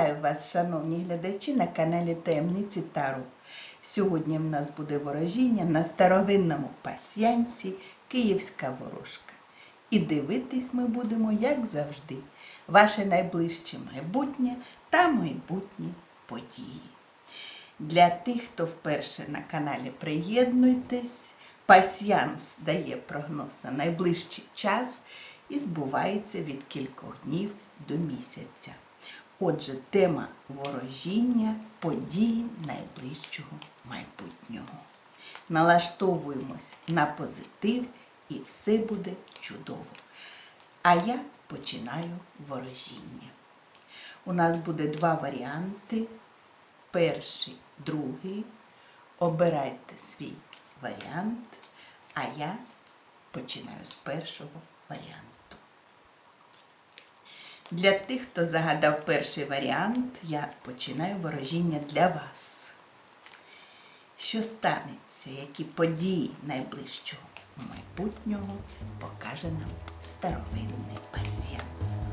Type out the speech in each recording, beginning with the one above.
Вітаю вас, шановні глядачі, на каналі Таємниці Тару. Сьогодні в нас буде ворожіння на старовинному пасьянсі Київська ворожка. І дивитись ми будемо, як завжди, ваше найближче майбутнє та майбутні події. Для тих, хто вперше на каналі приєднуйтесь, пасьянс дає прогноз на найближчий час і збувається від кількох днів до місяця. Отже, тема ворожіння події найближчого майбутнього. Налаштовуємось на позитив і все буде чудово. А я починаю ворожіння. У нас буде два варіанти. Перший, другий. Обирайте свій варіант, а я починаю з першого варіанту. Для тих, хто загадав перший варіант, я починаю ворожіння для вас. Що станеться, які події найближчого майбутнього покаже нам старовинний пасіянс.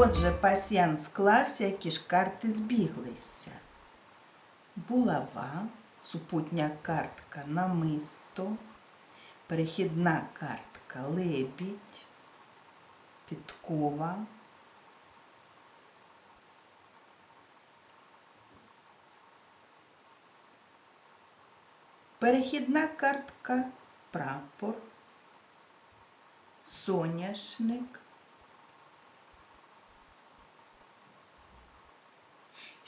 Отже, пасьян склався, які ж карти збіглися. Булава, супутня картка намисто, перехідна картка лебідь, підкова. Перехідна картка прапор, соняшник.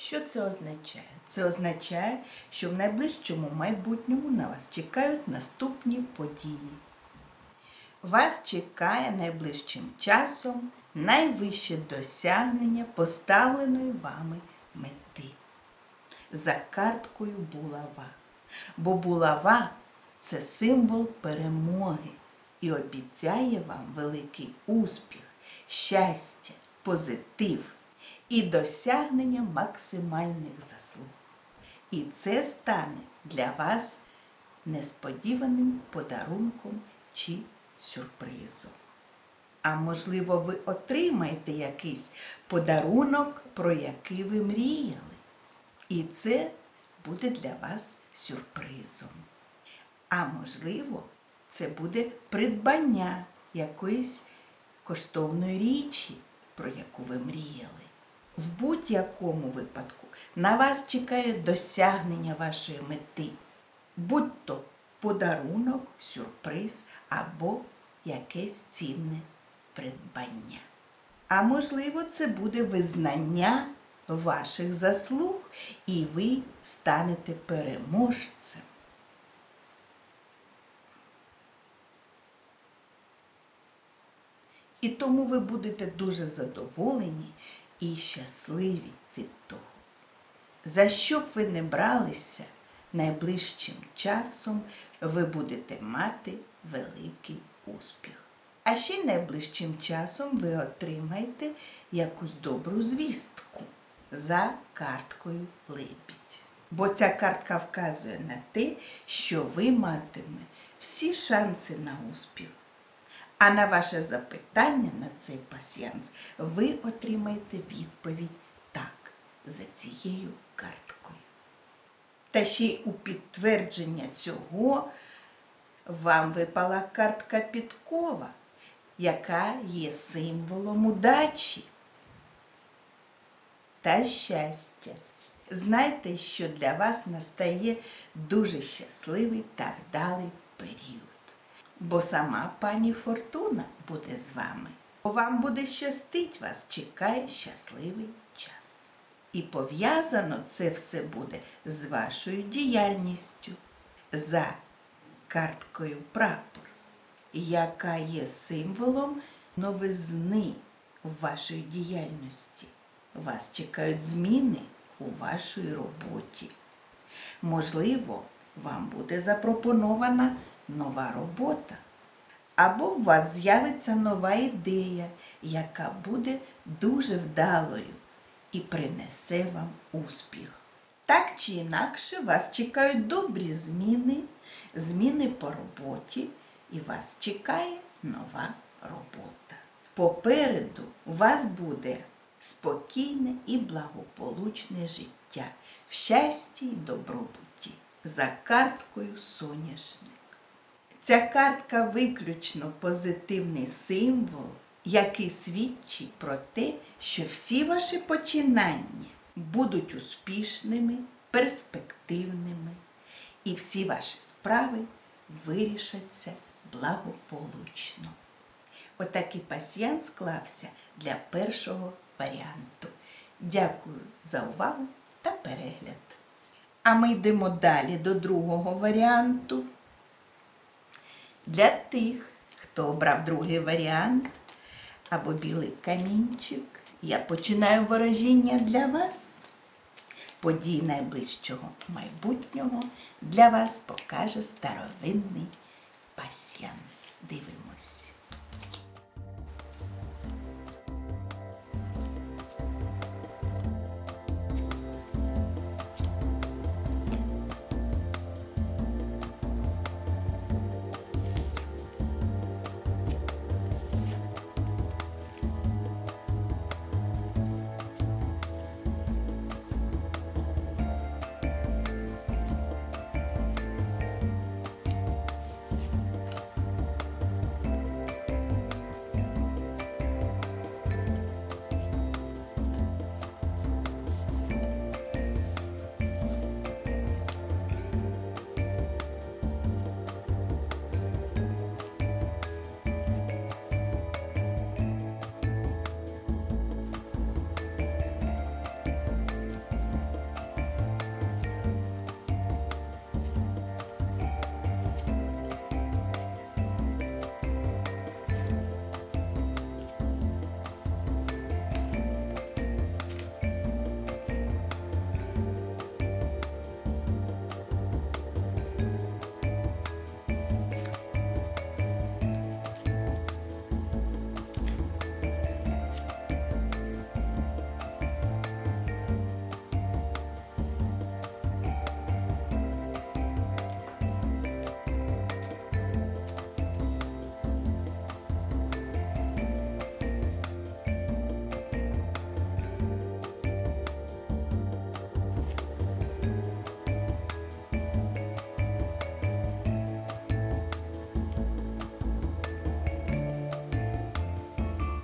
Що це означає? Це означає, що в найближчому майбутньому на вас чекають наступні події. Вас чекає найближчим часом найвище досягнення поставленої вами мети. За карткою булава. Бо булава це символ перемоги і обіцяє вам великий успіх, щастя, позитив і досягнення максимальних заслуг. І це стане для вас несподіваним подарунком чи сюрпризом. А можливо, ви отримаєте якийсь подарунок, про який ви мріяли. І це буде для вас сюрпризом. А можливо, це буде придбання якоїсь коштовної річі, про яку ви мріяли. В будь-якому випадку на вас чекає досягнення вашої мети, будь то подарунок, сюрприз або якесь цінне придбання. А можливо, це буде визнання ваших заслуг, і ви станете переможцем. І тому ви будете дуже задоволені і щасливі від того. За що б ви не бралися, найближчим часом ви будете мати великий успіх. А ще найближчим часом ви отримаєте якусь добру звістку за карткою лебідь. бо ця картка вказує на те, що ви матиме всі шанси на успіх. А на ваше запитання на цей пасіянс ви отримаєте відповідь так за цією карткою. Та ще й у підтвердження цього вам випала картка підкова, яка є символом удачі та щастя. Знайте, що для вас настає дуже щасливий та вдалий період. Бо сама пані Фортуна буде з вами. Вам буде щастить, вас чекає щасливий час. І пов'язано це все буде з вашою діяльністю за карткою прапор, яка є символом новизни в вашій діяльності. Вас чекають зміни у вашій роботі. Можливо, вам буде запропонована нова робота. Або у вас з'явиться нова ідея, яка буде дуже вдалою і принесе вам успіх. Так чи інакше вас чекають добрі зміни, зміни по роботі, і вас чекає нова робота. Попереду у вас буде спокійне і благополучне життя в щасті й добробуті за карткою соняшник. Ця картка виключно позитивний символ, який свідчить про те, що всі ваші починання будуть успішними, перспективними, і всі ваші справи вирішаться благополучно. Отакий пасіян склався для першого варіанту. Дякую за увагу та перегляд. А ми йдемо далі до другого варіанту. Для тих, хто обрав другий варіант або білий камінчик, я починаю ворожіння для вас. Події найближчого майбутнього для вас покаже старовинний пасьянс. Дивимось.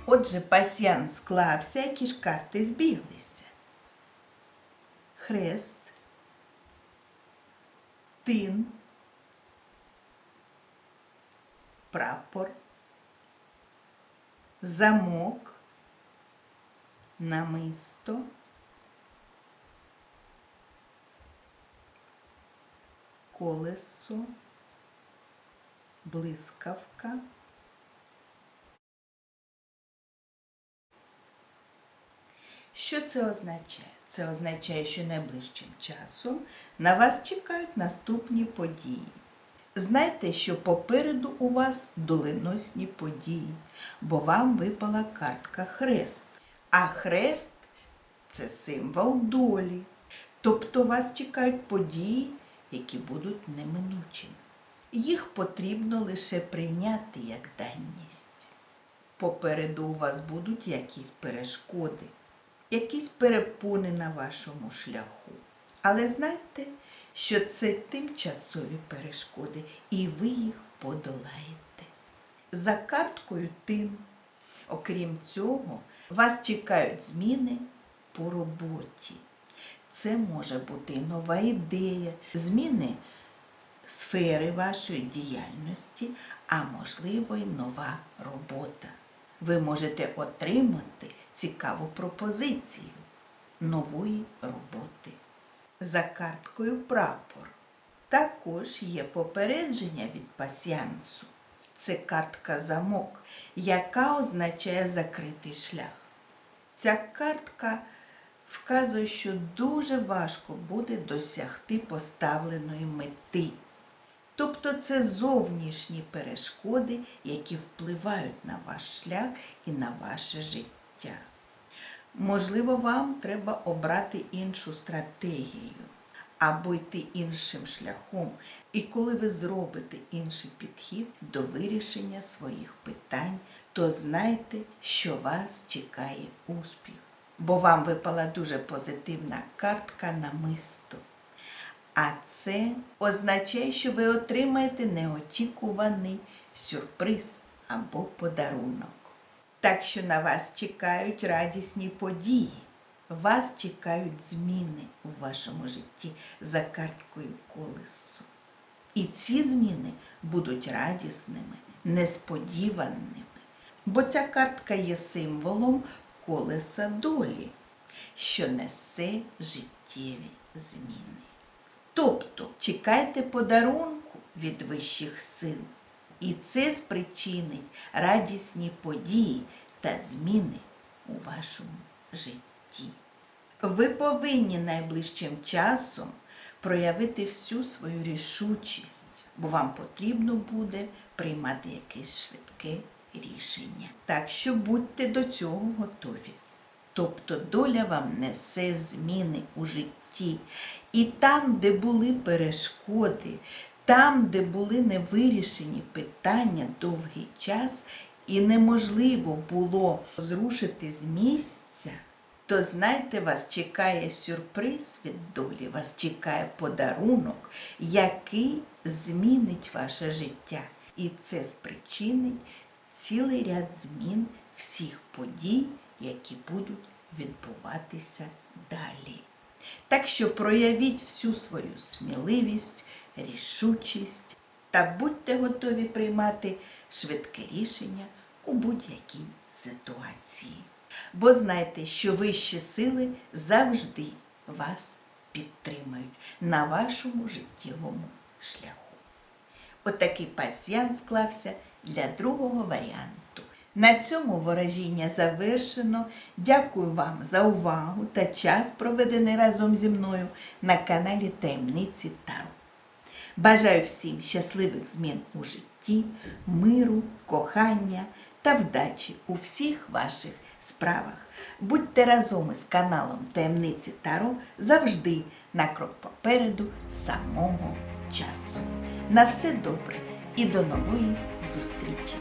Отже, пасьян склався, які ж карти збіглися. Хрест, тин, прапор, замок, намисто, колесо, блискавка. Що це означає? Це означає, що найближчим часом на вас чекають наступні події. Знайте, що попереду у вас доленосні події, бо вам випала картка хрест. А хрест це символ долі. Тобто вас чекають події, які будуть неминучими. Їх потрібно лише прийняти як даність. Попереду у вас будуть якісь перешкоди, якісь перепони на вашому шляху. Але знайте, що це тимчасові перешкоди, і ви їх подолаєте. За карткою тим, окрім цього, вас чекають зміни по роботі. Це може бути нова ідея, зміни сфери вашої діяльності, а можливо й нова робота. Ви можете отримати цікаву пропозицію нової роботи. За карткою прапор. Також є попередження від пасіансу. Це картка замок, яка означає закритий шлях. Ця картка вказує, що дуже важко буде досягти поставленої мети. Тобто це зовнішні перешкоди, які впливають на ваш шлях і на ваше життя. Можливо, вам треба обрати іншу стратегію або йти іншим шляхом. І коли ви зробите інший підхід до вирішення своїх питань, то знайте, що вас чекає успіх. Бо вам випала дуже позитивна картка намисто. А це означає, що ви отримаєте неочікуваний сюрприз або подарунок. Так що на вас чекають радісні події. Вас чекають зміни у вашому житті за карткою колесо. І ці зміни будуть радісними, несподіваними. Бо ця картка є символом колеса долі, що несе життєві зміни. Тобто чекайте подарунку від вищих сил, і це спричинить радісні події та зміни у вашому житті. Ви повинні найближчим часом проявити всю свою рішучість, бо вам потрібно буде приймати якесь швидке рішення. Так що будьте до цього готові. Тобто доля вам несе зміни у житті. І там, де були перешкоди, там, де були невирішені питання довгий час, і неможливо було зрушити з місця, то знайте, вас чекає сюрприз від долі, вас чекає подарунок, який змінить ваше життя. І це спричинить цілий ряд змін всіх подій, які будуть відбуватися далі. Так що проявіть всю свою сміливість, рішучість та будьте готові приймати швидке рішення у будь-якій ситуації. Бо знайте, що вищі сили завжди вас підтримають на вашому життєвому шляху. Отакий пасіян склався для другого варіанту. На цьому ворожіння завершено. Дякую вам за увагу та час, проведений разом зі мною на каналі Таємниці Таро. Бажаю всім щасливих змін у житті, миру, кохання та вдачі у всіх ваших справах. Будьте разом із каналом Таємниці Таро завжди на крок попереду самого часу. На все добре і до нової зустрічі!